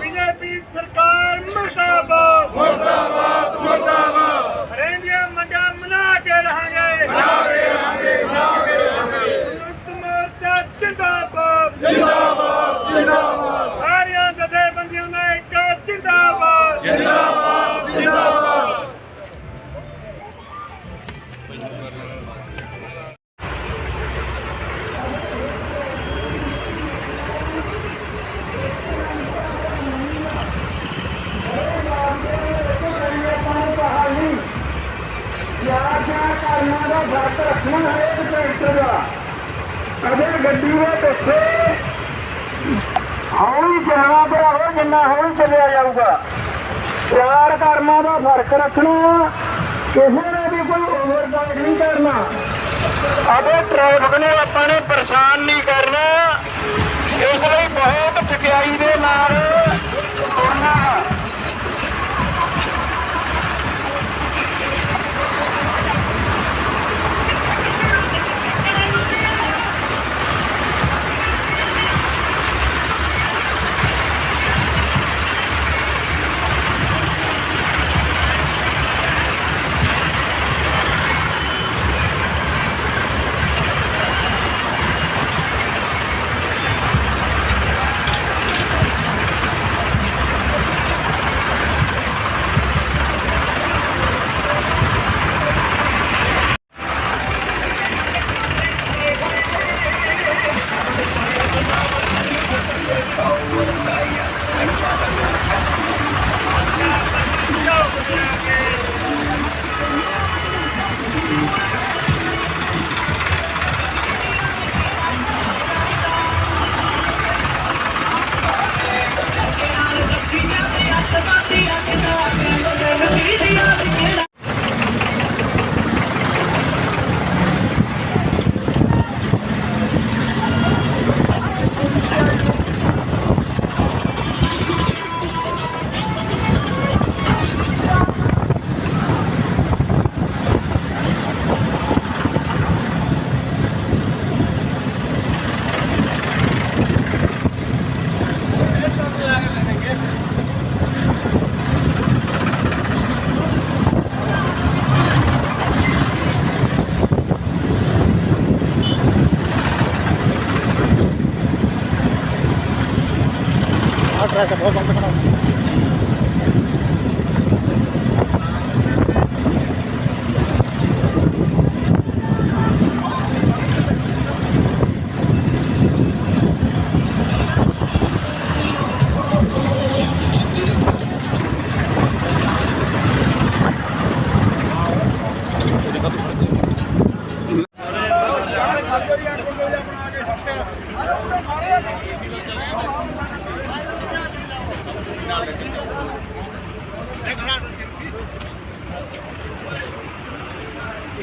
BJP ਸਰਕਾਰ ਮੁਰਦਾਬਾਦ ਮੁਰਦਾਬਾਦ ਮੁਰਦਾਬਾਦ ਰਹਿੰਦੀਆਂ ਮੰਗਾਂ ਮਨਾ ਕੇ ਰਹਾਂਗੇ ਮਨਾ ਕੇ ਰਹਾਂਗੇ ਮਨਾ ਕੇ ਰਹਾਂਗੇ ਸੰਯੁਕਤ ਮੋਰਚਾ ਜਿੰਦਾਬਾਦ ਜਿੰਦਾਬਾਦ ਜਿੰਦਾਬਾਦ ਸਾਰੀਆਂ ਜਥੇਬੰਦੀਆਂ ਦਾ ਇੱਕ ਜਿੰਦਾਬਾਦ ਜਿੰਦਾਬਾਦ ਜਿੰਦਾਬਾਦ ਅਜੇ ਗੱਡੀ ਦੇ ਪਿੱਛੇ ਹੌਲੀ ਚੱਲਣਾ ਭਰਾਵੋ ਜਿੰਨਾ ਹੌਲੀ ਚੱਲਿਆ ਜਾਊਗਾ। ਚਾਰ ਕਰਮਾਂ ਦਾ ਫ਼ਰਕ ਰੱਖਣਾ, ਕਿਸੇ ਨੇ ਵੀ ਕੋਈ ਓਵਰਡਰਾਈਵ ਨਹੀਂ ਕਰਨਾ। ਅਬੇ ਟ੍ਰੈਫਿਕ ਨੂੰ ਆਪਾਂ ਨੇ ਪਰੇਸ਼ਾਨ ਨਹੀਂ ਅਟਰੈਕਟ ਬਹੁਤ ਬੰਦ ਕਰਾਉਂਦੇ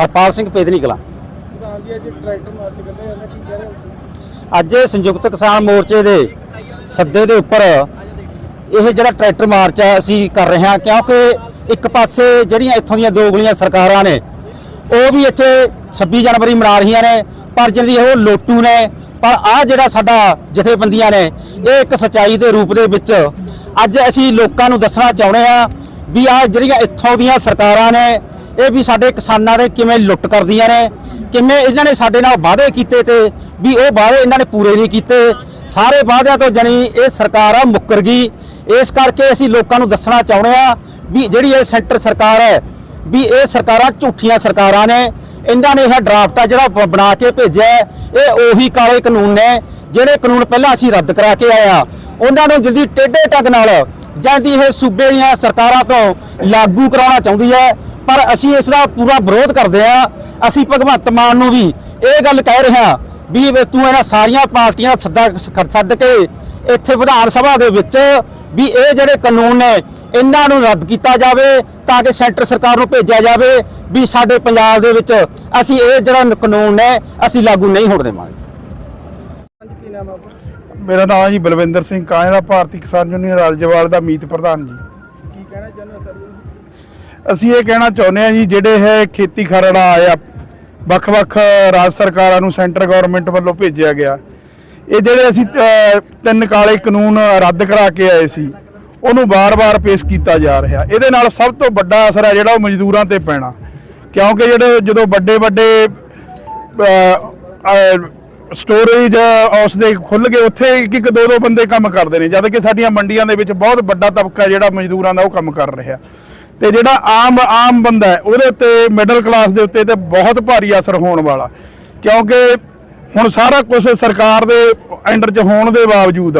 ਹਰਪਾਲ ਸਿੰਘ ਪੇਦਨੀ ਕਲਾਂ। ਅੱਜ ਇਹ ਸੰਯੁਕਤ ਕਿਸਾਨ ਮੋਰਚੇ ਦੇ ਸੱਦੇ ਦੇ ਉੱਪਰ ਇਹ ਜਿਹੜਾ ਟਰੈਕਟਰ ਮਾਰਚ ਹੈ ਅਸੀਂ ਕਰ ਰਹੇ ਹਾਂ, ਕਿਉਂਕਿ ਇੱਕ ਪਾਸੇ ਜਿਹੜੀਆਂ ਇੱਥੋਂ ਦੀਆਂ ਦੋਗਲੀਆਂ ਸਰਕਾਰਾਂ ਨੇ, ਉਹ ਵੀ ਇੱਥੇ 26 ਜਨਵਰੀ ਮਨਾ ਰਹੀਆਂ ਨੇ, ਪਰ ਜਿਹੜੀ ਉਹ ਲੋਟੂ ਨੇ ਪਰ ਆ ਜਿਹੜਾ ਸਾਡਾ ਜਥੇਬੰਦੀਆਂ ਨੇ, ਇਹ ਇੱਕ ਸਚਾਈ ਦੇ ਰੂਪ ਦੇ ਵਿੱਚ ਅੱਜ ਅਸੀਂ ਲੋਕਾਂ ਨੂੰ ਦੱਸਣਾ ਚਾਹੁੰਦੇ ਹਾਂ ਵੀ ਆ ਜਿਹੜੀਆਂ ਇੱਥੋਂ ਦੀਆਂ ਸਰਕਾਰਾਂ ਨੇ, ਇਹ ਵੀ ਸਾਡੇ ਕਿਸਾਨਾਂ ਦੇ ਕਿਵੇਂ ਲੁੱਟ ਕਰਦੀਆਂ ਨੇ, ਕਿਵੇਂ ਇਹਨਾਂ ਨੇ ਸਾਡੇ ਨਾਲ ਵਾਅਦੇ ਕੀਤੇ ਤੇ ਵੀ ਉਹ ਵਾਅਦੇ ਇਹਨਾਂ ਨੇ ਪੂਰੇ ਨਹੀਂ ਕੀਤੇ। ਸਾਰੇ ਵਾਅਦਿਆਂ ਤੋਂ ਜਣੀ ਇਹ ਸਰਕਾਰ ਆ ਮੁੱਕਰ ਗਈ। ਇਸ ਕਰਕੇ ਅਸੀਂ ਲੋਕਾਂ ਨੂੰ ਦੱਸਣਾ ਚਾਹੁੰਦੇ ਆ ਵੀ ਜਿਹੜੀ ਇਹ ਸੈਂਟਰ ਸਰਕਾਰ ਹੈ, ਵੀ ਇਹ ਸਰਕਾਰਾਂ ਝੂਠੀਆਂ ਸਰਕਾਰਾਂ ਨੇ ਇਹਨਾਂ ਨੇ ਇਹ ਡਰਾਫਟ ਆ ਜਿਹੜਾ ਬ- ਬਣਾ ਕੇ ਭੇਜਿਆ ਹੈ, ਇਹ ਉਹੀ ਕਾਲੇ ਕਾਨੂੰਨ ਨੇ ਜਿਹੜੇ ਕਾਨੂੰਨ ਪਹਿਲਾਂ ਅਸੀਂ ਰੱਦ ਕਰਾ ਕੇ ਆਇਆ ਉਹਨਾਂ ਨੂੰ ਜਲਦੀ ਟੇਢੇ ਟੱਗ ਨਾਲ ਜਾਂਦੀ ਇਹ ਸੂਬੇ ਦੀਆਂ ਸਰਕਾਰਾਂ ਤੋਂ ਲਾਗੂ ਕਰਾਉਣਾ ਚਾਹੁੰਦੀ ਹੈ। ਪਰ ਅਸੀਂ ਇਸ ਦਾ ਪੂਰਾ ਵਿਰੋਧ ਕਰਦੇ ਹਾਂ ਅਸੀਂ ਭਗਵੰਤ ਮਾਨ ਨੂੰ ਵੀ ਇਹ ਗੱਲ ਕਹਿ ਰਹੇ ਹਾਂ ਵੀ ਵੀ ਤੂੰ ਇਹਨਾਂ ਸਾਰੀਆਂ ਪਾਰਟੀਆਂ ਸੱਦਾ ਸੱਦ ਕੇ ਇੱਥੇ ਵਿਧਾਨ ਸਭਾ ਦੇ ਵਿੱਚ ਵੀ ਇਹ ਜਿਹੜੇ ਕਾਨੂੰਨ ਨੇ ਇਹਨਾਂ ਨੂੰ ਰੱਦ ਕੀਤਾ ਜਾਵੇ ਤਾਂ ਕਿ ਸੈਂਟਰ ਸਰਕਾਰ ਨੂੰ ਭੇਜਿਆ ਜਾਵੇ ਵੀ ਸਾਡੇ ਪੰਜਾਬ ਦੇ ਵਿੱਚ ਅਸੀਂ ਇਹ ਜਿਹੜਾ ਕਾਨੂੰਨ ਹੈ, ਅਸੀਂ ਲਾਗੂ ਨਹੀਂ ਹੋਣ ਦੇਵਾਂਗੇ। ਮੇਰਾ ਨਾਮ ਹੈ ਜੀ ਬਲਵਿੰਦਰ ਸਿੰਘ ਕਾਂਝਾ ਭਾਰਤੀ ਕਿਸਾਨ ਯੂਨੀਅਨ ਰਾਜਵਾਲ ਦਾ ਮੀਤ ਪ੍ਰਧਾਨ ਜੀ। ਕੀ ਕਹਿਣਾ ਚਾਹੁੰਦੇ ਸਰ ਅਸੀਂ ਇਹ ਕਹਿਣਾ ਚਾਹੁੰਦੇ ਹਾਂ ਜੀ, ਜਿਹੜੇ ਹੈ ਖੇਤੀ ਖਰੜਾ ਆਇਆ, ਵੱਖ-ਵੱਖ ਰਾਜ ਸਰਕਾਰਾਂ ਨੂੰ ਸੈਂਟਰ ਗਵਰਨਮੈਂਟ ਵੱਲੋਂ ਭੇਜਿਆ ਗਿਆ, ਇਹ ਜਿਹੜੇ ਅਸੀਂ ਤਿੰਨ ਕਾਲੇ ਕਾਨੂੰਨ ਰੱਦ ਕਰਾ ਕੇ ਆਏ ਸੀ ਉਹਨੂੰ ਵਾਰ-ਵਾਰ ਪੇਸ਼ ਕੀਤਾ ਜਾ ਰਿਹਾ। ਇਹਦੇ ਨਾਲ ਸਭ ਤੋਂ ਵੱਡਾ ਅਸਰ ਹੈ ਜਿਹੜਾ ਉਹ ਮਜ਼ਦੂਰਾਂ ਤੇ ਪੈਣਾ। ਕਿਉਂਕਿ ਜਿਹੜੇ ਜਦੋਂ ਵੱਡੇ-ਵੱਡੇ ਸਟੋਰੇਜ ਉਸ ਦੇ ਖੁੱਲ ਗਏ, ਉੱਥੇ ਇੱਕ ਇੱਕ ਦੋ ਦੋ ਬੰਦੇ ਕੰਮ ਕਰਦੇ ਨੇ। ਜਦ ਕਿ ਸਾਡੀਆਂ ਮੰਡੀਆਂ ਦੇ ਵਿੱਚ ਬਹੁਤ ਵੱਡਾ ਤਬਕਾ ਜਿਹੜਾ ਮਜ਼ਦੂਰਾਂ ਦਾ ਉਹ ਕੰਮ ਕਰ ਰਿਹਾ। ਤੇ ਜਿਹੜਾ ਆਮ ਆਮ ਬੰਦਾ ਹੈ, ਉਹਦੇ ਉੱਤੇ ਮਿਡਲ ਕਲਾਸ ਦੇ ਉੱਤੇ ਤੇ ਬਹੁਤ ਭਾਰੀ ਅਸਰ ਹੋਣ ਵਾਲਾ। ਕਿਉਂਕਿ ਹੁਣ ਸਾਰਾ ਕੁਝ ਸਰਕਾਰ ਦੇ ਅੰਡਰ 'ਚ ਹੋਣ ਦੇ ਬਾਵਜੂਦ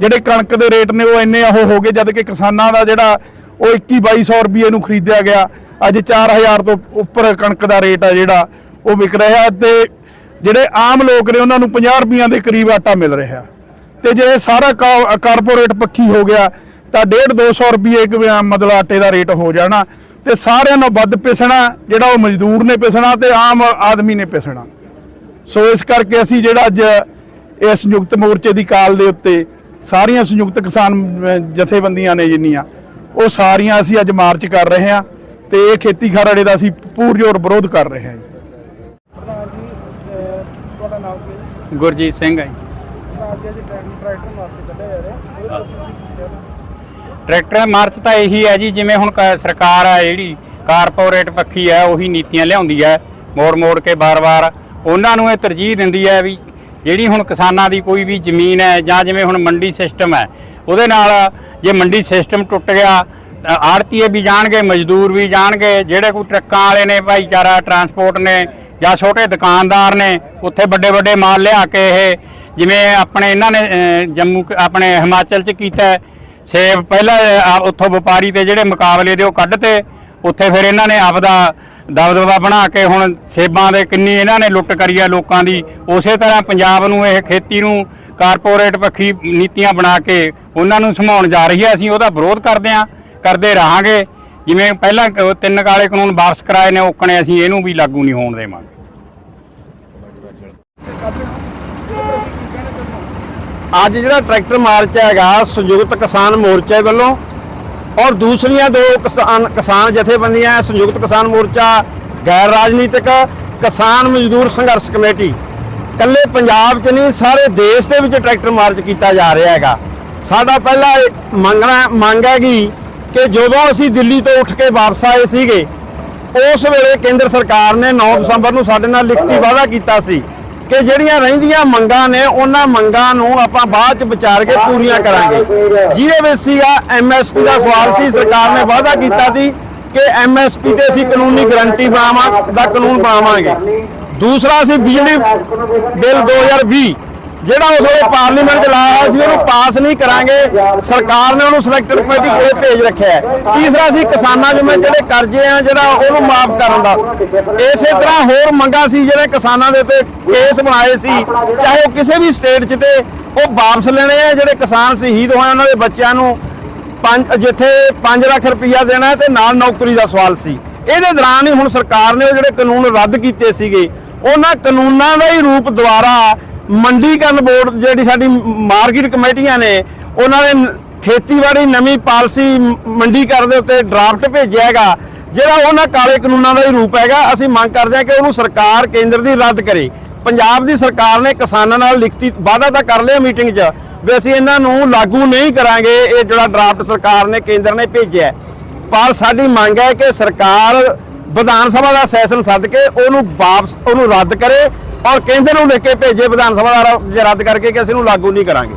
ਜਿਹੜੇ ਕਣਕ ਦੇ ਰੇਟ ਨੇ ਉਹ ਇੰਨੇ ਉਹ ਹੋ ਗਏ, ਜਦ ਕਿ ਕਿਸਾਨਾਂ ਦਾ ਜਿਹੜਾ ਉਹ 21 2200 ਰੁਪਏ ਨੂੰ ਖਰੀਦਿਆ ਗਿਆ। ਅੱਜ 4000 ਤੋਂ ਉੱਪਰ ਕਣਕ ਦਾ ਰੇਟ ਆ ਜਿਹੜਾ, ਉਹ ਵਿਕ ਰਿਹਾ ਤੇ ਜਿਹੜੇ ਆਮ ਲੋਕ ਨੇ ਉਹਨਾਂ ਨੂੰ 50 ਰੁਪਈਆਂ ਦੇ ਕਰੀਬ ਆਟਾ ਮਿਲ ਰਿਹਾ ਤੇ ਜੇ ਇਹ ਸਾਰਾ ਕਾ- ਕਾਰਪੋਰੇਟ ਪੱਖੀ ਹੋ ਗਿਆ, ਤਾਂ 1.5 200 ਰੁਪਏ ਇੱਕ ਮਤਲਬ ਆਟੇ ਦਾ ਰੇਟ ਹੋ ਜਾਣਾ ਤੇ ਸਾਰਿਆਂ ਨੂੰ ਵੱਧ ਪਿਸਣਾ, ਜਿਹੜਾ ਉਹ ਮਜ਼ਦੂਰ ਨੇ ਪਿਸਣਾ ਤੇ ਆਮ ਆਦਮੀ ਨੇ ਪਿਸਣਾ। ਸੋ ਇਸ ਕਰਕੇ ਅਸੀਂ ਜਿਹੜਾ ਅੱਜ ਇਸ ਸੰਯੁਕਤ ਮੋਰਚੇ ਦੀ ਕਾਲ ਦੇ ਉੱਤੇ ਸਾਰੀਆਂ ਸੰਯੁਕਤ ਕਿਸਾਨ ਜਥੇਬੰਦੀਆਂ ਨੇ ਜਿੰਨੀਆਂ, ਉਹ ਸਾਰੀਆਂ ਅਸੀਂ ਅੱਜ ਮਾਰਚ ਕਰ ਰਹੇ ਹਾਂ ਤੇ ਇਹ ਖੇਤੀ ਖਰੜੇ ਦਾ ਅਸੀਂ ਪੂਰਜੋਰ ਵਿਰੋਧ ਕਰ ਰਹੇ ਹਾਂ ਜੀ ਪ੍ਰਧਾਨ ਜੀ ਤੁਹਾਡਾ ਨਾਮ ਕੀ ਗੁਰਜੀਤ ਸਿੰਘ ਹੈ ਜੀ। ਟਰੈਕਟਰ ਮਾਰਚ ਤਾਂ ਇਹੀ ਹੈ ਜੀ, ਜਿਵੇਂ ਹੁਣ ਸਰਕਾਰ ਆ ਜਿਹੜੀ, ਕਾਰਪੋਰੇਟ ਪੱਖੀ ਹੈ, ਉਹੀ ਨੀਤੀਆਂ ਲਿਆਉਂਦੀ ਹੈ ਮੋੜ ਮੋੜ ਕੇ ਬਾਰ-ਬਾਰ ਉਹਨਾਂ ਨੂੰ ਇਹ ਤਰਜੀਹ ਦਿੰਦੀ ਹੈ ਵੀ ਜਿਹੜੀ ਹੁਣ ਕਿਸਾਨਾਂ ਦੀ ਕੋਈ ਵੀ ਜ਼ਮੀਨ ਹੈ ਜਾਂ ਜਿਵੇਂ ਹੁਣ ਮੰਡੀ ਸਿਸਟਮ ਹੈ, ਉਹਦੇ ਨਾਲ ਜੇ ਮੰਡੀ ਸਿਸਟਮ ਟੁੱਟ ਗਿਆ ਆੜਤੀਏ ਵੀ ਜਾਣਗੇ, ਮਜ਼ਦੂਰ ਵੀ ਜਾਣਗੇ, ਜਿਹੜੇ ਕੋਈ ਟਰੱਕਾਂ ਵਾਲੇ ਨੇ ਭਾਈਚਾਰਾ, ਟਰਾਂਸਪੋਰਟ ਨੇ ਜਾਂ ਛੋਟੇ ਦੁਕਾਨਦਾਰ ਨੇ, ਉੱਥੇ ਵੱਡੇ ਵੱਡੇ ਮਾਲ ਲਿਆ ਕੇ ਇਹ ਜਿਵੇਂ ਆਪਣੇ ਇਹਨਾਂ ਨੇ ਜੰਮੂ ਆਪਣੇ ਹਿਮਾਚਲ ਚ ਕੀਤਾ ਸੇਬ ਪਹਿਲਾਂ ਉੱਥੋਂ ਵਪਾਰੀ ਤੇ ਜਿਹੜੇ ਮੁਕਾਬਲੇ ਦੇ ਉਹ ਕੱਢ ਤੇ ਉੱਥੇ ਫਿਰ ਇਹਨਾਂ ਨੇ ਆਪਦਾ ਦਬਦਬਾ ਬਣਾ ਕੇ ਹੁਣ ਸੇਬਾਂ ਦੇ ਕਿੰਨੀ ਇਹਨਾਂ ਨੇ ਲੁੱਟ ਕਰੀ ਆ ਲੋਕਾਂ ਦੀ। ਉਸੇ ਤਰ੍ਹਾਂ ਪੰਜਾਬ ਨੂੰ ਇਹ ਖੇਤੀ ਨੂੰ ਕਾਰਪੋਰੇਟ ਪੱਖੀ ਨੀਤੀਆਂ ਬਣਾ ਕੇ ਉਹਨਾਂ ਨੂੰ ਸਮਾਉਣ ਜਾ ਰਹੀ ਹੈ। ਅਸੀਂ ਉਹਦਾ ਵਿਰੋਧ ਕਰਦੇ ਹਾਂ, ਕਰਦੇ ਰਹਾਂਗੇ। ਜਿਵੇਂ ਪਹਿਲਾਂ ਤਿੰਨ ਕਾਲੇ ਕਾਨੂੰਨ ਵਾਪਸ ਕਰਾਏ ਨੇ, ਓਕਣੇ ਅਸੀਂ ਇਹਨੂੰ ਵੀ ਲਾਗੂ ਨਹੀਂ ਹੋਣ ਦੇਵਾਂਗੇ। ਅੱਜ ਜਿਹੜਾ ਟਰੈਕਟਰ ਮਾਰਚ ਹੈਗਾ, ਸੰਯੁਕਤ ਕਿਸਾਨ ਮੋਰਚੇ ਵੱਲੋਂ ਔਰ ਦੂਸਰੀਆਂ ਦੋ ਕਿਸਾਨ ਕਿਸਾਨ ਜਥੇਬੰਦੀਆਂ, ਸੰਯੁਕਤ ਕਿਸਾਨ ਮੋਰਚਾ, ਗੈਰ ਰਾਜਨੀਤਿਕ ਕਿਸਾਨ ਮਜ਼ਦੂਰ ਸੰਘਰਸ਼ ਕਮੇਟੀ। ਕੱਲੇ ਪੰਜਾਬ 'ਚ ਨਹੀਂ, ਸਾਰੇ ਦੇਸ਼ ਦੇ ਵਿੱਚ ਟਰੈਕਟਰ ਮਾਰਚ ਕੀਤਾ ਜਾ ਰਿਹਾ ਹੈਗਾ। ਸਾਡਾ ਪਹਿਲਾ ਇਹ ਮੰਗਣਾ, ਮੰਗ ਹੈਗੀ ਕਿ ਜਦੋਂ ਅਸੀਂ ਦਿੱਲੀ ਤੋਂ ਉੱਠ ਕੇ ਵਾਪਸ ਆਏ ਸੀਗੇ, ਉਸ ਵੇਲੇ ਕੇਂਦਰ ਸਰਕਾਰ ਨੇ 9 ਦਸੰਬਰ ਨੂੰ ਸਾਡੇ ਨਾਲ ਲਿਖਤੀ ਵਾਅਦਾ ਕੀਤਾ ਸੀ ਕਿ ਜਿਹੜੀਆਂ ਰਹਿੰਦੀਆਂ ਮੰਗਾਂ ਨੇ, ਉਹਨਾਂ ਮੰਗਾਂ ਨੂੰ ਆਪਾਂ ਬਾਅਦ ਚ ਵਿਚਾਰ ਕੇ ਪੂਰੀਆਂ ਕਰਾਂਗੇ। ਜਿਹਦੇ ਵਿੱਚ ਸੀਗਾ ਐਮਐਸਪੀ ਦਾ ਸਵਾਲ ਸੀ, ਸਰਕਾਰ ਨੇ ਵਾਅਦਾ ਕੀਤਾ ਸੀ ਕਿ ਐਮਐਸਪੀ ਤੇ ਅਸੀਂ ਕਾਨੂੰਨੀ ਗਾਰੰਟੀ ਬਣਾਵਾਂ ਦਾ ਕਾਨੂੰਨ ਬਣਾਵਾਂਗੇ ਦੂਸਰਾ ਸੀ ਬਿਜਲੀ ਬਿੱਲ 2020 ਜਿਹੜਾ ਉਸ ਵੇਲੇ ਪਾਰਲੀਮੈਂਟ ਚ ਲਾਇਆ ਹੋਇਆ ਸੀ, ਉਹਨੂੰ ਪਾਸ ਨਹੀਂ ਕਰਾਂਗੇ। ਸਰਕਾਰ ਨੇ ਉਹਨੂੰ ਸਿਲੈਕਟਡ ਕਮੇਟੀ ਕੋਲੇ ਭੇਜ ਰੱਖਿਆ ਹੈ। ਤੀਸਰਾ ਸੀ ਕਿਸਾਨਾਂ ਜਿਵੇਂ ਜਿਹੜੇ ਕਰਜ਼ੇ ਆ, ਜਿਹੜਾ ਉਹਨੂੰ ਮਾਫ ਕਰਨ ਦਾ। ਇਸੇ ਤਰ੍ਹਾਂ ਹੋਰ ਮੰਗਾਂ ਸੀ, ਜਿਹੜੇ ਕਿਸਾਨਾਂ ਦੇ ਉੱਤੇ ਕੇਸ ਬਣਾਏ ਸੀ। ਚਾਹੇ ਉਹ ਕਿਸੇ ਵੀ ਸਟੇਟ 'ਚ ਤੇ ਉਹ ਵਾਪਸ ਲੈਣੇ ਆ, ਜਿਹੜੇ ਕਿਸਾਨ ਸ਼ਹੀਦ ਹੋਏ ਉਹਨਾਂ ਦੇ ਬੱਚਿਆਂ ਨੂੰ ਪੰਜ, ਜਿੱਥੇ 5 ਲੱਖ ਰੁਪਈਆ ਦੇਣਾ ਤੇ ਨਾਲ ਨੌਕਰੀ ਦਾ ਸਵਾਲ ਸੀ। ਇਹਦੇ ਦੌਰਾਨ ਹੀ ਹੁਣ ਸਰਕਾਰ ਨੇ ਉਹ ਜਿਹੜੇ ਕਾਨੂੰਨ ਰੱਦ ਕੀਤੇ ਸੀਗੇ, ਉਹਨਾਂ ਕਾਨੂੰਨਾਂ ਦਾ ਹੀ ਰੂਪ ਦੁਆਰਾ ਮੰਡੀਕਰਨ ਬੋਰਡ ਜਿਹੜੀ ਸਾਡੀ ਮਾਰਕੀਟ ਕਮੇਟੀਆਂ ਨੇ, ਉਹਨਾਂ ਨੇ ਖੇਤੀਬਾੜੀ ਨਵੀਂ ਪਾਲਿਸੀ ਮੰਡੀਕਰਨ ਦੇ ਉੱਤੇ ਡਰਾਫਟ ਭੇਜਿਆ ਹੈਗਾ, ਜਿਹੜਾ ਉਹਨਾਂ ਕਾਲੇ ਕਾਨੂੰਨਾਂ ਦਾ ਹੀ ਰੂਪ ਹੈਗਾ। ਅਸੀਂ ਮੰਗ ਕਰਦੇ ਹਾਂ ਕਿ ਉਹਨੂੰ ਸਰਕਾਰ ਕੇਂਦਰ ਦੀ ਰੱਦ ਕਰੇ। ਪੰਜਾਬ ਦੀ ਸਰਕਾਰ ਨੇ ਕਿਸਾਨਾਂ ਨਾਲ ਲਿਖਤੀ ਵਾਅਦਾ ਤਾਂ ਕਰ ਲਿਆ ਮੀਟਿੰਗ 'ਚ ਵੀ ਅਸੀਂ ਇਹਨਾਂ ਨੂੰ ਲਾਗੂ ਨਹੀਂ ਕਰਾਂਗੇ, ਇਹ ਜਿਹੜਾ ਡਰਾਫਟ ਸਰਕਾਰ ਨੇ, ਕੇਂਦਰ ਨੇ ਭੇਜਿਆ ਪਰ ਸਾਡੀ ਮੰਗ ਹੈ ਕਿ ਸਰਕਾਰ ਵਿਧਾਨ ਸਭਾ ਦਾ ਸੈਸ਼ਨ ਸੱਦ ਕੇ ਉਹਨੂੰ ਵਾਪਸ, ਉਹਨੂੰ ਰੱਦ ਕਰੇ ਔਰ ਕੇਂਦਰ ਨੂੰ ਲਿਖ ਕੇ ਭੇਜੇ ਵਿਧਾਨ ਸਭਾ ਦਾ ਜੇ ਰੱਦ ਕਰਕੇ ਕਿ ਅਸੀਂ ਇਹਨੂੰ ਲਾਗੂ ਨਹੀਂ ਕਰਾਂਗੇ।